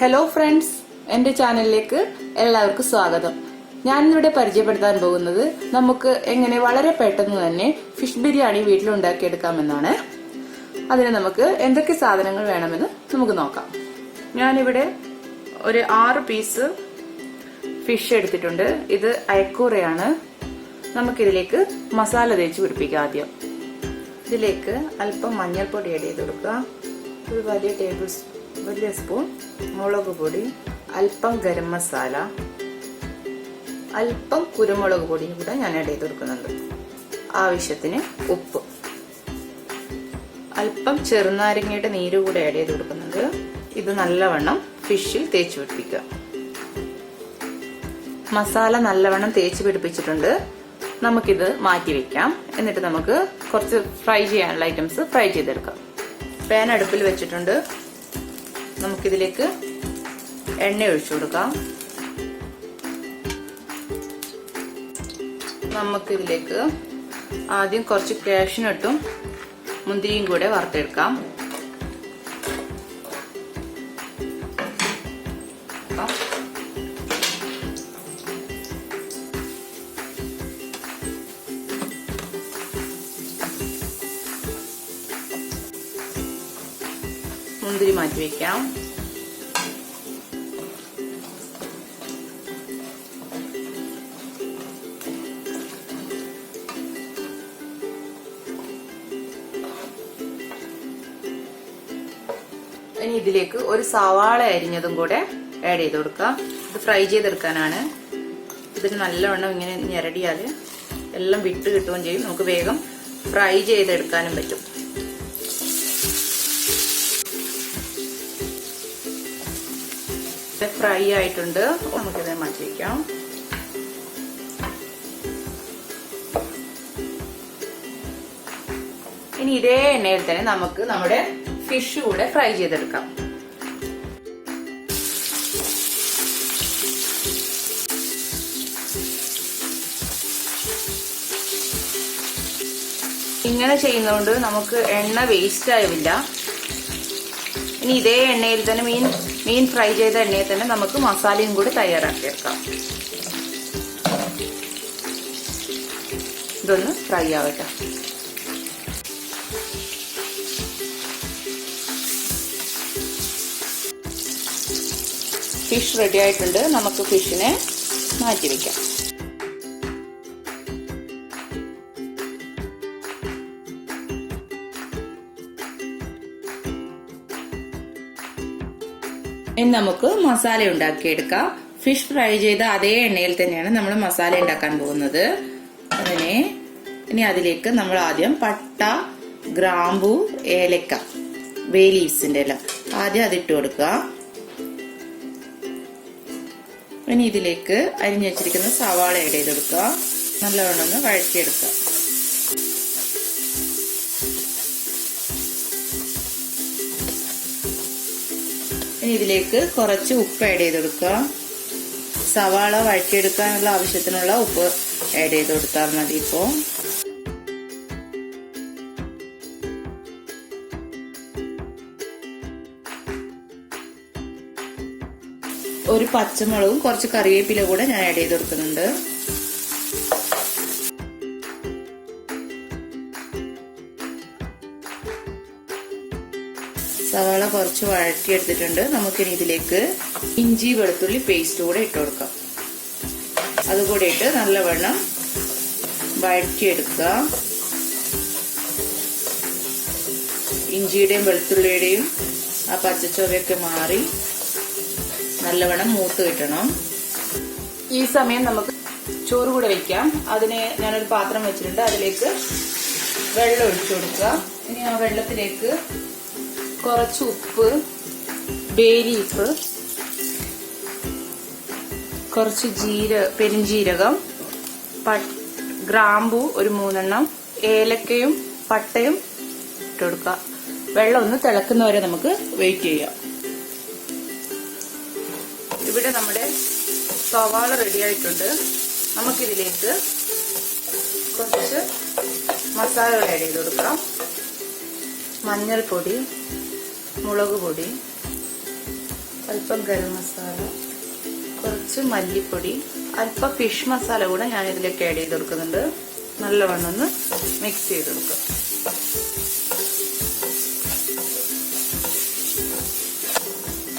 Hello friends എന്റെ ചാനലിലേക്ക് എല്ലാവർക്കും സ്വാഗതം. ഞാൻ ഞാനിന്നിവിടെ പരിചയപ്പെടുത്താൻ പോകുന്നത് നമുക്ക് എങ്ങനെ വളരെ പെട്ടെന്ന് തന്നെ ഫിഷ് ബിരിയാണി വീട്ടിൽ വീട്ടിലുണ്ടാക്കിയെടുക്കാമെന്നാണ്. അതിന് നമുക്ക് എന്തൊക്കെ സാധനങ്ങൾ വേണമെന്ന് നമുക്ക് നോക്കാം. ഞാനിവിടെ ഒരു ആറ് പീസ് ഫിഷ് എടുത്തിട്ടുണ്ട്. ഇത് അയക്കൂറയാണ്. നമുക്കിതിലേക്ക് മസാല തേച്ച് പിടിപ്പിക്കാം ആദ്യം. ഇതിലേക്ക് അല്പം മഞ്ഞൾപ്പൊടി ആഡ് ചെയ്ത് കൊടുക്കുക. ഒരു വലിയ ടേബിൾ സ്- വലിയ സ്പൂൺ മുളക് പൊടി അല്പം ഗരം മസാല അല്പം കുരുമുളക് പൊടിയും കൂടെ ഞാൻ ആഡ് ചെയ്ത് കൊടുക്കുന്നുണ്ട്. ആവശ്യത്തിന് ഉപ്പ്. അല്പം ചെറുനാരങ്ങയുടെ നീര് കൂടെ ആഡ് ചെയ്ത് കൊടുക്കുന്നുണ്ട്. ഇത് നല്ലവണ്ണം ഫിഷിൽ തേച്ച് പിടിപ്പിക്കുക. മസാല നല്ലവണ്ണം തേച്ച് പിടിപ്പിച്ചിട്ടുണ്ട്. നമുക്കിത് മാറ്റി വെക്കാം. എന്നിട്ട് നമുക്ക് കുറച്ച് ഫ്രൈ ചെയ്യാനുള്ള ഐറ്റംസ് ഫ്രൈ ചെയ്തെടുക്കാം. പാൻ അടുപ്പിൽ വെച്ചിട്ടുണ്ട്. നമുക്കിതിലേക്ക് എണ്ണ ഒഴിച്ചു കൊടുക്കാം. നമുക്കിതിലേക്ക് ആദ്യം കുറച്ച് കാഷ്യനട്ടും മുന്തിരിയും കൂടെ വറുത്തെടുക്കാം. മുന്തിരി മാറ്റി വെക്കാം. ഇനി ഇതിലേക്ക് ഒരു സവാള അരിഞ്ഞതും കൂടെ ആഡ് ചെയ്ത് കൊടുക്കാം ഇത് ഫ്രൈ ചെയ്തെടുക്കാനാണ്. ഇതിന് നല്ലവണ്ണം ഇങ്ങനെ ഞെരടിയാൽ എല്ലാം വിട്ട് കിട്ടുകയും ചെയ്യും. നമുക്ക് വേഗം ഫ്രൈ ചെയ്തെടുക്കാനും പറ്റും. ഫ്രൈ ആയിട്ടുണ്ട്. നമുക്കിത് മാറ്റി വയ്ക്കാം ഇനി ഇതേ എണ്ണയിൽ തന്നെ നമുക്ക് നമ്മുടെ ഫിഷ് കൂടെ ഫ്രൈ ചെയ്തെടുക്കാം. ഇങ്ങനെ ചെയ്യുന്നതുകൊണ്ട് നമുക്ക് എണ്ണ വേസ്റ്റ് ആവില്ല ഇനി ഇതേ എണ്ണയിൽ തന്നെ മീൻ മീൻ ഫ്രൈ ചെയ്ത എണ്ണയിൽ തന്നെ നമുക്ക് മസാലയും കൂടി തയ്യാറാക്കിയെടുക്കാം. ഇതൊന്ന് ഫ്രൈ ആവട്ടെ. ഫിഷ് റെഡി ആയിട്ടുണ്ട്. നമുക്ക് ഫിഷിനെ മാറ്റി വെക്കാം. ഇനി നമുക്ക് മസാല ഉണ്ടാക്കിയെടുക്കാം. ഫിഷ് ഫ്രൈ ചെയ്ത അതേ എണ്ണയിൽ തന്നെയാണ് നമ്മൾ മസാല ഉണ്ടാക്കാൻ പോകുന്നത്. അതിനെ ഇനി അതിലേക്ക് നമ്മൾ ആദ്യം പട്ട ഗ്രാമ്പു ഏലക്ക ബേ ലീവ്സിന്റെ ഇല ആദ്യം അതിട്ട് കൊടുക്കുക. ഇനി ഇതിലേക്ക് അരിഞ്ഞു വെച്ചിരിക്കുന്ന സവാള ആഡ് ചെയ്ത് കൊടുക്കുക. നല്ലവണ്ണം ഒന്ന് വഴറ്റിയെടുക്കുക. ഇതിലേക്ക് കുറച്ച് ഉപ്പ് ആഡ് ചെയ്ത് കൊടുക്കുക സവാള വഴറ്റിയെടുക്കാനുള്ള ആവശ്യത്തിനുള്ള ഉപ്പ് ആഡ് ചെയ്ത് കൊടുത്താൽ മതി ഇപ്പോൾ ഒരു പച്ചമുളകും കുറച്ച് കറിവേപ്പില കൂടെ ഞാൻ ആഡ് ചെയ്ത് കൊടുക്കുന്നുണ്ട് സവാള കുറച്ച് വഴറ്റിയെടുത്തിട്ടുണ്ട്. നമുക്കിനി ഇതിലേക്ക് ഇഞ്ചി വെളുത്തുള്ളി പേസ്റ്റ് കൂടെ ഇട്ട് കൊടുക്കാം. അതുകൂടെ ഇട്ട് നല്ലവണ്ണം വഴറ്റിയെടുക്കുക. ഇഞ്ചിയുടെയും വെളുത്തുള്ളിയുടെയും ആ പച്ചച്ചോവയൊക്കെ മാറി നല്ലവണ്ണം മൂത്ത് കിട്ടണം. ഈ സമയം നമുക്ക് ചോറ് കൂടെ വെക്കാം. അതിന് ഞാനൊരു പാത്രം വെച്ചിട്ടുണ്ട്. അതിലേക്ക് വെള്ളം ഒഴിച്ചു കൊടുക്കുക. ഇനി ആ വെള്ളത്തിലേക്ക് കുറച്ച് ഉപ്പ് ബേലീഫ് കുറച്ച് ജീര പെരുംജീരകം ഗ്രാമ്പു ഒരു മൂന്നെണ്ണം ഏലക്കയും പട്ടയും ഇട്ട് കൊടുക്കുക. വെള്ളം ഒന്ന് തിളക്കുന്നവരെ നമുക്ക് വെയിറ്റ് ചെയ്യാം. ഇവിടെ നമ്മുടെ സവാള റെഡി ആയിട്ടുണ്ട്. നമുക്കിതിലേക്ക് കുറച്ച് മസാലകൾ ആഡ് ചെയ്ത് കൊടുക്കാം. മഞ്ഞൾപ്പൊടി മുളക് പൊടി അല്പം ഗരം മസാല കുറച്ച് മല്ലിപ്പൊടി അല്പം ഫിഷ് മസാല കൂടെ ഞാൻ ഇതിലേക്ക് ആഡ് ചെയ്ത് കൊടുക്കുന്നുണ്ട്. നല്ലവണ്ണം ഒന്ന് മിക്സ് ചെയ്ത് കൊടുക്കാം.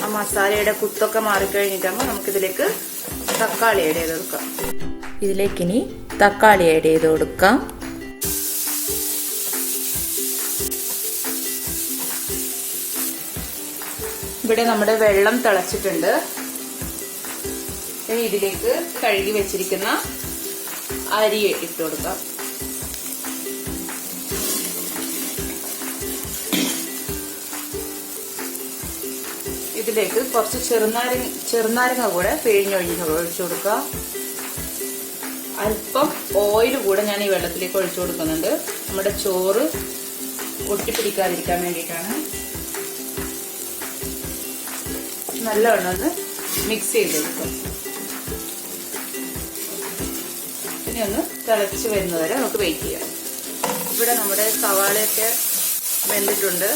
ആ മസാലയുടെ കുത്തൊക്കെ മാറിക്കഴിഞ്ഞിട്ടാകുമ്പോൾ നമുക്കിതിലേക്ക് തക്കാളി ആഡ് ചെയ്ത് കൊടുക്കാം. ഇതിലേക്ക് ഇനി തക്കാളി ആഡ് ചെയ്ത് കൊടുക്കാം. ഇവിടെ നമ്മുടെ വെള്ളം തിളച്ചിട്ടുണ്ട്. ഇനി ഇതിലേക്ക് കഴുകി വെച്ചിരിക്കുന്ന അരി ഇട്ട് കൊടുക്കാം. ഇതിലേക്ക് കുറച്ച് ചെറുനാരങ്ങ ചെറുനാരങ്ങ കൂടെ പിഴിഞ്ഞൊഴിഞ്ഞ് ഒഴിച്ചു കൊടുക്കുക. അല്പം ഓയിൽ കൂടെ ഞാൻ ഈ വെള്ളത്തിലേക്ക് ഒഴിച്ചു കൊടുക്കുന്നുണ്ട്. നമ്മുടെ ചോറ് ഒട്ടിപ്പിടിക്കാതിരിക്കാൻ വേണ്ടിയിട്ടാണ്. നല്ലവണ്ണം ഒന്ന് മിക്സ് ചെയ്ത് കൊടുക്കും ഇനി ഒന്ന് തിളച്ച് വരുന്നവരെ നമുക്ക് വെയിറ്റ് ചെയ്യാം. ഇവിടെ നമ്മുടെ സവാളയൊക്കെ വെന്തിട്ടുണ്ട്.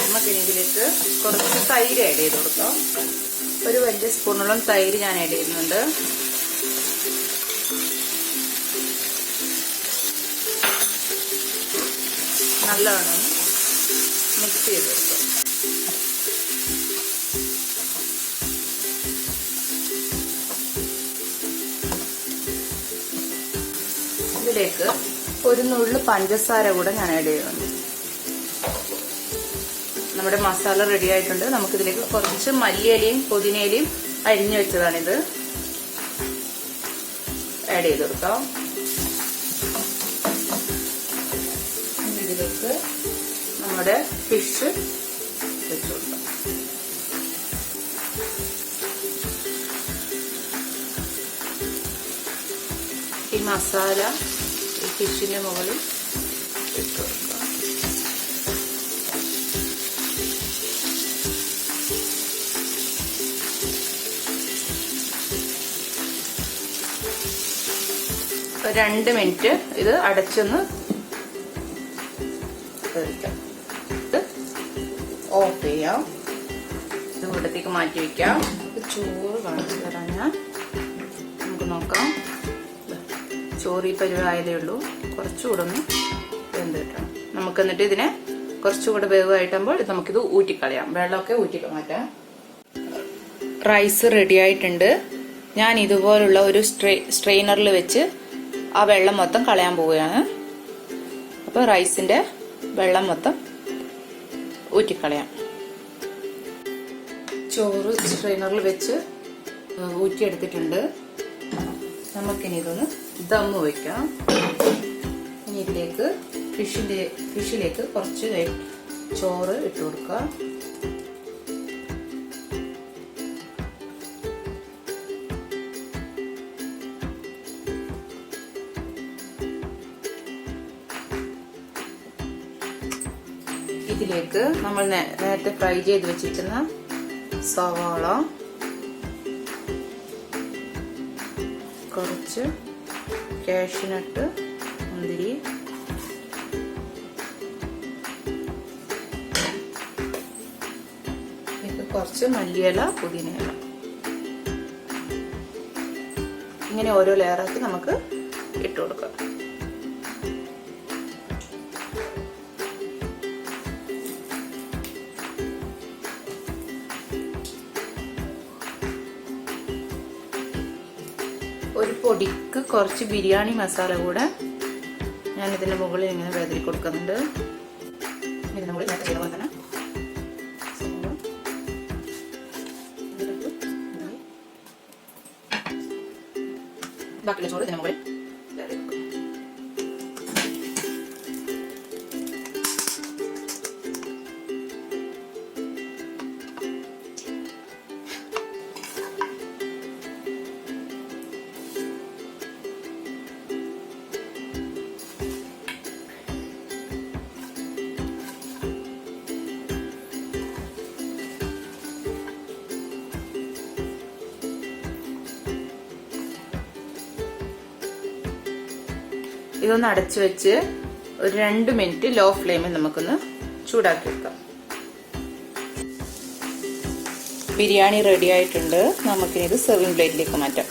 നമുക്കിനി ഇതിലേക്ക് കുറച്ച് തൈര് ആഡ് ചെയ്ത് കൊടുക്കാം. ഒരു വലിയ സ്പൂണോളം തൈര് ഞാൻ ആഡ് ചെയ്യുന്നുണ്ട്. നല്ലവണ്ണം മിക്സ് ചെയ്ത് ഇതിലേക്ക് ഒരു നുള്ളു പഞ്ചസാര കൂടെ ഞാൻ ആഡ് ചെയ്യുന്നുണ്ട്. നമ്മുടെ മസാല റെഡി ആയിട്ടുണ്ട്. നമുക്കിതിലേക്ക് കുറച്ച് മല്ലിയിലയും പുതിനയിലയും അരിഞ്ഞു വെച്ചതാണിത്. ആഡ് ചെയ്ത് കൊടുക്കാം. ഇതിലേക്ക് നമ്മുടെ ഫിഷ് വെച്ചു കൊടുക്കാം. ഈ മസാല ഈ ഫിഷിന്റെ മുകളിൽ രണ്ട് മിനിറ്റ് ഇത് അടച്ചൊന്ന് ഓഫ് ചെയ്യാം. ഇത് ഇവിടത്തേക്ക് മാറ്റി വെക്കാം. ചോറ് കാണിച്ചു തരാം ഞാൻ നമുക്ക് നോക്കാം. ചോറ് പരുവായതേ ഉള്ളൂ. കുറച്ചുകൂടെ ഒന്ന് വെന്ത് കിട്ടണം നമുക്ക് എന്നിട്ട് ഇതിനെ കുറച്ചുകൂടെ വേവായിട്ടാകുമ്പോൾ നമുക്കിത് ഊറ്റിക്കളയാം. വെള്ളമൊക്കെ ഊറ്റി മാറ്റാം റൈസ് റെഡി ആയിട്ടുണ്ട്. ഞാൻ ഇതുപോലുള്ള ഒരു സ്ട്രെയിനറിൽ വെച്ച് ആ വെള്ളം മൊത്തം കളയാൻ പോവുകയാണ്. അപ്പോൾ റൈസിന്റെ വെള്ളം മൊത്തം ഊറ്റിക്കളയാം. ചോറ് സ്ട്രെയിനറിൽ വെച്ച് ഊറ്റിയെടുത്തിട്ടുണ്ട്. നമുക്കിനി ഇതൊന്ന് ദമ്മ് വയ്ക്കാം ഇതിലേക്ക് ഫിഷിന്റെ ഫിഷിലേക്ക് കുറച്ച് ചോറ് ഇട്ട് കൊടുക്കുക ഇതിലേക്ക് നമ്മൾ നേരത്തെ ഫ്രൈ ചെയ്ത് വെച്ചിരിക്കുന്ന സവാള കുറച്ച് കാഷ്നട്ട് മുന്തിരി. കുറച്ച് മല്ലിയില പുതിനയില. ഇങ്ങനെ ഓരോ ലെയറാക്കി നമുക്ക് ഇട്ട് കൊടുക്കാം. ഒരു പൊടിക്ക് കുറച്ച് ബിരിയാണി മസാല കൂടെ ഞാൻ ഇതിന്റെ മുകളിൽ ഇങ്ങനെ വേദരി കൊടുക്കുന്നുണ്ട്. ഇതിന്റെ മുകളിൽ ഞാൻ ചെയ്ത പോലെ ബാക്കിയുള്ള ചോറ് ഇതിന്റെ മുകളിൽ. ഇതൊന്ന് അടച്ചു വെച്ച് ഒരു രണ്ട് മിനിറ്റ് ലോ ഫ്ലെയിമിൽ നമുക്കൊന്ന് ചൂടാക്കി വെക്കാം ബിരിയാണി റെഡി ആയിട്ടുണ്ട്. നമുക്കിനി ഇത് സെർവിങ് പ്ലേറ്റിലേക്ക് മാറ്റാം.